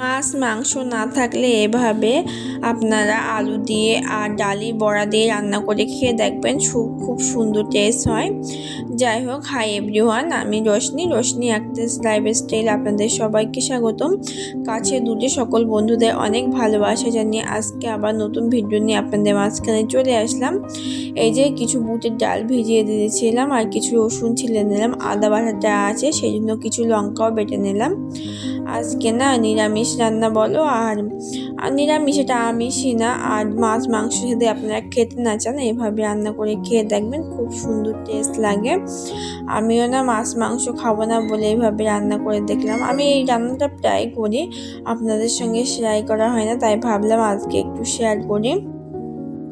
মাছ, মাংস না থাকলে এভাবে আপনারা আলু দিয়ে আর ডালি বড়া দিয়ে রান্না করে খেয়ে দেখবেন খুব খুব সুন্দর টেস্ট হয়। যাই হোক হাই এভরিওয়ান আমি Roshni. Roshni actress life style আপনাদের সবাইকে স্বাগতম। কাছে দূরে সকল বন্ধুদের অনেক ভালোবাসা জানিয়ে আজকে আবার নতুন ভিডিও নিয়ে আপনাদের মাঝখানে চলে আসলাম। এই যে কিছু বুটের ডাল ভিজিয়ে দিয়েছিলাম আর কিছু রসুন ছিলে নিলাম, আদা বাটাটা আছে সেই জন্য কিছু লঙ্কাও বেটে নিলাম। আজকে না নিরামিষ রান্না বলো আর নিরামিষ এটা আমিষই না। আর মাছ, মাংস যদি আপনারা খেতে না চান, এভাবে রান্না করে খেয়ে দেখবেন, খুব সুন্দর টেস্ট লাগে। আমিও না মাছ, মাংস খাব না বলে এইভাবে রান্না করে দেখলাম। আমি এই রান্নাটা প্রায় করি। আপনাদের সঙ্গে শেয়ার করা হয় না, তাই ভাবলাম আজকে একটু শেয়ার করি।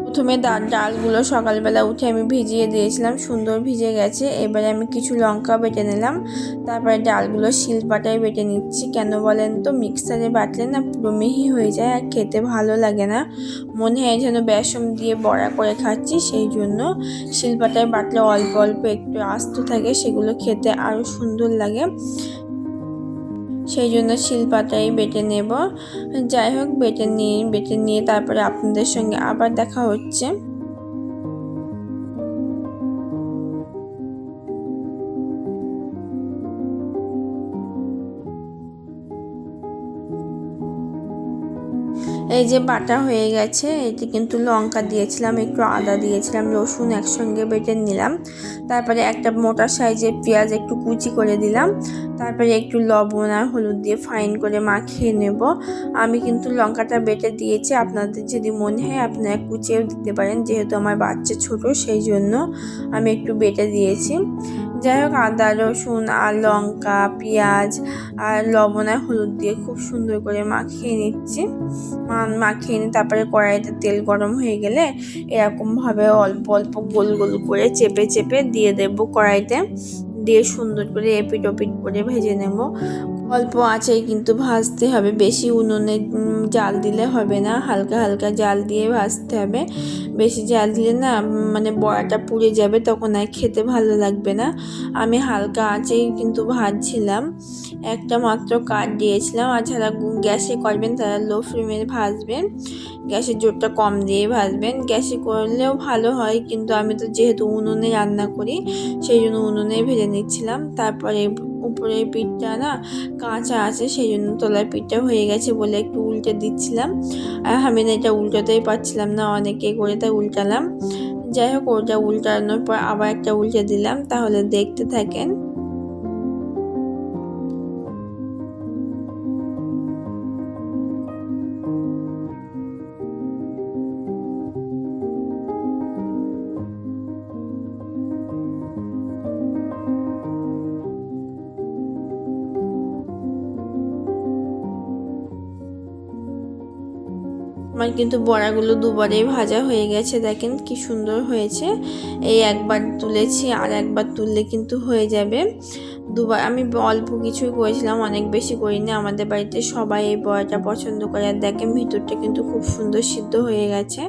প্রথমে ডাল ডালগুলো সকালবেলা উঠে আমি ভিজিয়ে দিয়েছিলাম, সুন্দর ভিজে গেছে। এবারে আমি কিছু লঙ্কা বেটে নিলাম, তারপরে ডালগুলো শিলপাটায় বেটে নিচ্ছি। কেন বলেন তো, মিক্সারে বাটলে না পুরো মিহি হয়ে যায় আর খেতে ভালো লাগে না। মনে হয় যেন বেসন দিয়ে বড়া করে খাচ্ছি, সেই জন্য শিলপাটায় বাটলে অল্প অল্প একটু আস্ত থাকে, সেগুলো খেতে আরও সুন্দর লাগে। সেই জন্য শিলপাটাই বেটে নেব। যাই হোক, বেটে নিয়ে বেটে নিয়ে তারপরে আপনাদের সঙ্গে আবার দেখা হচ্ছে। এই যে বাটা হয়ে গেছে এটি কিন্তু লঙ্কা দিয়েছিলাম, একটু আদা দিয়েছিলাম, রসুন একসঙ্গে বেটে নিলাম। তারপরে একটা মোটা সাইজের পেঁয়াজ একটু কুচি করে দিলাম। তারপরে একটু লবণ আর হলুদ দিয়ে ফাইন করে মাখিয়ে নেব। আমি কিন্তু লঙ্কাটা বেটে দিয়েছি। আপনাদের যদি মনে হয় আপনারা কুচিয়েও দিতে পারেন, যেহেতু আমার বাচ্চা ছোট, সেই জন্য আমি একটু বেটে দিয়েছি। যাই হোক, আদা, রসুন আর লঙ্কা, পেঁয়াজ আর লবণ আর হলুদ দিয়ে খুব সুন্দর করে মাখিয়ে নিচ্ছি। মাখিয়ে নিই তারপরে কড়াইতে তেল গরম হয়ে গেলে এরকমভাবে অল্প অল্প গোল গোল করে চেপে চেপে দিয়ে দেবো কড়াইতে। দিয়ে সুন্দর করে এপিট ওপিট করে ভেজে নেব। অল্প আঁচেই কিন্তু ভাজতে হবে। বেশি উনুনে জাল দিলে হবে না। হালকা হালকা জাল দিয়ে ভাজতে হবে। বেশি জাল দিলে না মানে বড়াটা পুড়ে যাবে, তখন আর খেতে ভালো লাগবে না। আমি হালকা আঁচেই কিন্তু ভাজছিলাম। একটা মাত্র কাঠ দিয়েছিলাম। আর যারা গ্যাসে করবেন, তারা লো ফ্লেমে ভাজবেন। গ্যাসের জোরটা কম দিয়ে ভাজবেন। গ্যাসে করলেও ভালো হয়, কিন্তু আমি তো যেহেতু উনুনে রান্না করি, সেই জন্য উনুনে ভেজে নিচ্ছিলাম। তারপরে উপরের পিঠটা না কাঁচা আছে সেই জন্য তলার পিঠটা হয়ে গেছে বলে একটু উল্টে দিচ্ছিলাম। আর আমি না এটা উল্টাতেই পারছিলাম না, অনেকে করে তাই উল্টালাম। যাই হোক, ওটা উল্টানোর পর আবার একটা উল্টে দিলাম, তাহলে দেখতে থাকেন। আমার কিন্তু বড়াগুলো দুবারেই ভাজা হয়ে গেছে। দেখেন কি সুন্দর হয়েছে। এই একবার তুলেছি আর একবার তুললে কিন্তু হয়ে যাবে। দুবার আমি অল্প কিছুই করেছিলাম, অনেক বেশি করিনি। আমাদের বাড়িতে সবাই এই বড়াটা পছন্দ করে। আর দেখেন ভিতরটা কিন্তু খুব সুন্দর সিদ্ধ হয়ে গেছে।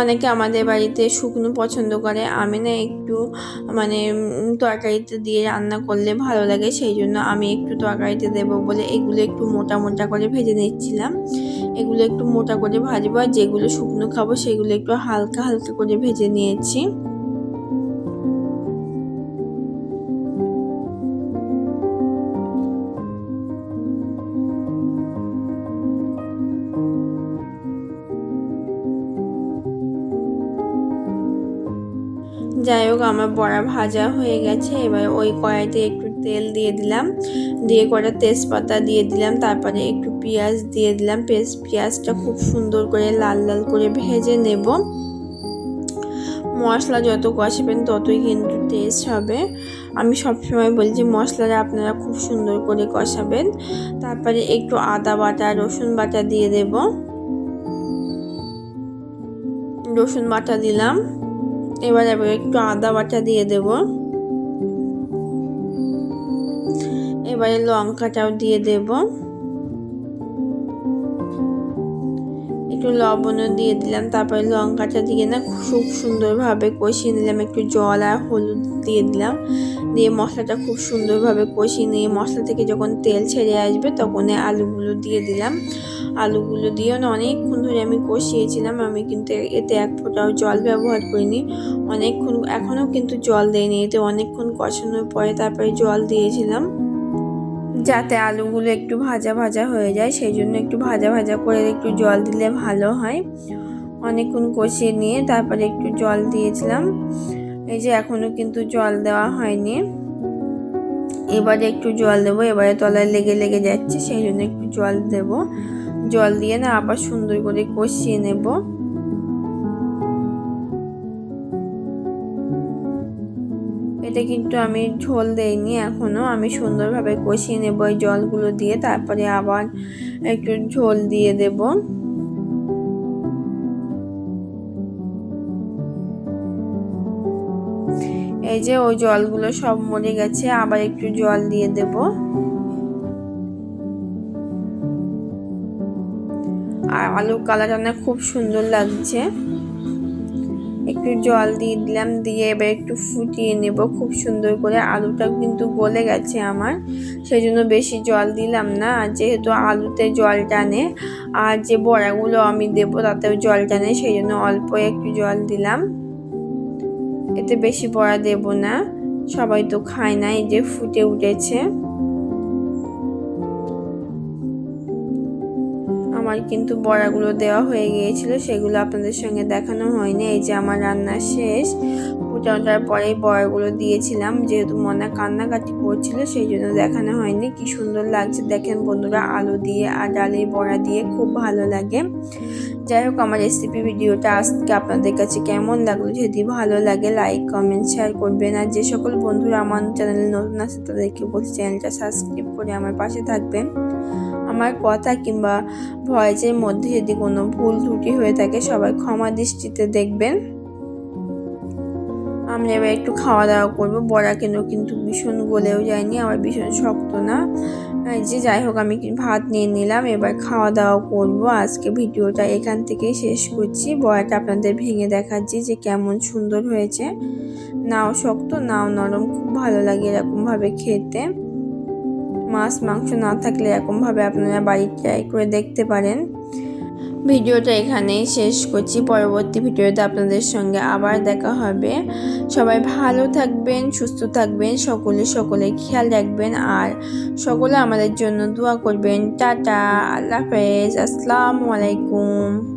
অনেকে আমাদের বাড়িতে শুকনো পছন্দ করে, আমি না একটু মানে তরকারিতে দিয়ে রান্না করলে ভালো লাগে, সেই জন্য আমি একটু তরকারিতে দেব বলে এগুলো একটু মোটা মোটা করে ভেজে নিচ্ছিলাম। এগুলো একটু মোটা করে ভাজবো আর যেগুলো শুকনো খাব সেগুলো একটু হালকা হালকা করে ভেজে নিয়েছি। যাই হোক, আমার বড়া ভাজা হয়ে গেছে। এবার ওই কড়াইতে একটু তেল দিয়ে দিলাম। দিয়ে কটা তেজপাতা দিয়ে দিলাম, তারপরে একটু পেঁয়াজ দিয়ে দিলাম। পেঁয়াজটা খুব সুন্দর করে লাল লাল করে ভেজে নেব। মশলা যত কষাবেন ততই কিন্তু টেস্ট হবে। আমি সবসময় বলছি মশলাটা আপনারা খুব সুন্দর করে কষাবেন। তারপরে একটু আদা বাটা, রসুন বাটা দিয়ে দেব। রসুন বাটা দিলাম। এবার আমি একটু আদা বাটা দিয়ে দেব। এবারে লঙ্কাটাও দিয়ে দেব। একটু লবণও দিয়ে দিলাম, তারপরে লঙ্কাটা দিয়ে না খুব সুন্দরভাবে কষিয়ে নিলাম, একটু জল আর হলুদ দিয়ে দিলাম। দিয়ে মশলাটা খুব সুন্দরভাবে কষিয়ে নিয়ে মশলা থেকে যখন তেল ছেড়ে আসবে তখন আলুগুলো দিয়ে দিলাম। আলুগুলো দিয়েও না অনেকক্ষণ ধরে আমি কষিয়েছিলাম, আমি কিন্তু এতে এক ফোঁটাও জল ব্যবহার করিনি। অনেকক্ষণ, এখনও কিন্তু জল দেয়নি এতে অনেকক্ষণ কষানোর পরে তারপরে জল দিয়েছিলাম। যাতে আলুগুলো একটু ভাজা ভাজা হয়ে যায়, সেই জন্য একটু ভাজা ভাজা করে একটু জল দিলে ভালো হয়। অনেকক্ষণ কষিয়ে নিয়ে তারপরে একটু জল দিয়েছিলাম। এই যে এখনও কিন্তু জল দেওয়া হয়নি। এবারে একটু জল দেবো, এবারে তলায় লেগে লেগে যাচ্ছে, সেই জন্য একটু জল দেব। জল দিয়ে না আবার সুন্দর করে কষিয়ে নেব। এটা কিন্তু আমি ঝোল দেইনি এখনও আমি সুন্দরভাবে কষিয়ে নেব এই জলগুলো দিয়ে, তারপরে আবার একটু ঝোল দিয়ে দেব। এই যে ওই জলগুলো সব মরে গেছে, আবার একটু জল দিয়ে দেব। আর আলুর কালারটা খুব সুন্দর লাগছে। একটু জল দিয়ে দিলাম, দিয়ে এবার একটু ফুটিয়ে নেব। খুব সুন্দর করে আলুটা কিন্তু গলে গেছে আমার সেই জন্য বেশি জল দিলাম না। আর যেহেতু আলুতে জল টানে, আর যে বড়াগুলো আমি দেবো তাতেও জল টানে সেই জন্য অল্প একটু জল দিলাম। এতে বেশি বড়া দেব না, সবাই তো খায় না, এই যে ফুটে উঠেছে। আমার কিন্তু বড়াগুলো দেওয়া হয়ে গিয়েছিল, সেগুলো আপনাদের সঙ্গে দেখানো হয়নি। এই যে আমার রান্না শেষ। ফুটে ওঠার পরেই বড়াগুলো দিয়েছিলাম, যেহেতু মনে কান্নাকাটি করছিল, সেই জন্য দেখানো হয়নি। কি সুন্দর লাগছে দেখেন বন্ধুরা, আলু দিয়ে আর ডালের বড়া দিয়ে খুব ভালো লাগে। যাই হোক, আমার রেসিপি ভিডিওটা আজকে আপনাদের কাছে কেমন লাগল, যদি ভালো লাগে লাইক কমেন্ট শেয়ার করবেন। আর যে সকল বন্ধুরা আমার চ্যানেলে নতুন আছে, তাদেরকে বলছি চ্যানেলটা সাবস্ক্রাইব করে আমার পাশে থাকবেন। আমার কথা কিংবা ভয়েসের মধ্যে যদি কোনো ভুল ত্রুটি হয়ে থাকে, সবাই ক্ষমা দৃষ্টিতে দেখবেন। আমরা এবার একটু খাওয়া দাওয়া করব বড়া কেন কিন্তু ভীষণ গলেও যায়নি আবার ভীষণ শক্ত না। যে, যাই হোক, আমি ভাত নিয়ে নিলাম, এবার খাওয়া দাওয়া করব। আজকে ভিডিওটা এখান থেকেই শেষ করছি। বড়াটা আপনাদের ভেঙে দেখাচ্ছি যে কেমন সুন্দর হয়েছে। নাও শক্ত, নাও নরম, খুব ভালো লাগে এরকমভাবে খেতে। মাছ, মাংস না থাকলে এরকমভাবে আপনারা বাড়ির ট্রাই করে দেখতে পারেন। ভিডিওটা এখানেই শেষ করছি। পরবর্তী ভিডিওতে আপনাদের সঙ্গে আবার দেখা হবে। সবাই ভালো থাকবেন, সুস্থ থাকবেন, সকলে সকলে খেয়াল রাখবেন আর সকলে আমাদের জন্য দোয়া করবেন। টাটা, আল্লাহ হাফেজ। আসসালামু আলাইকুম।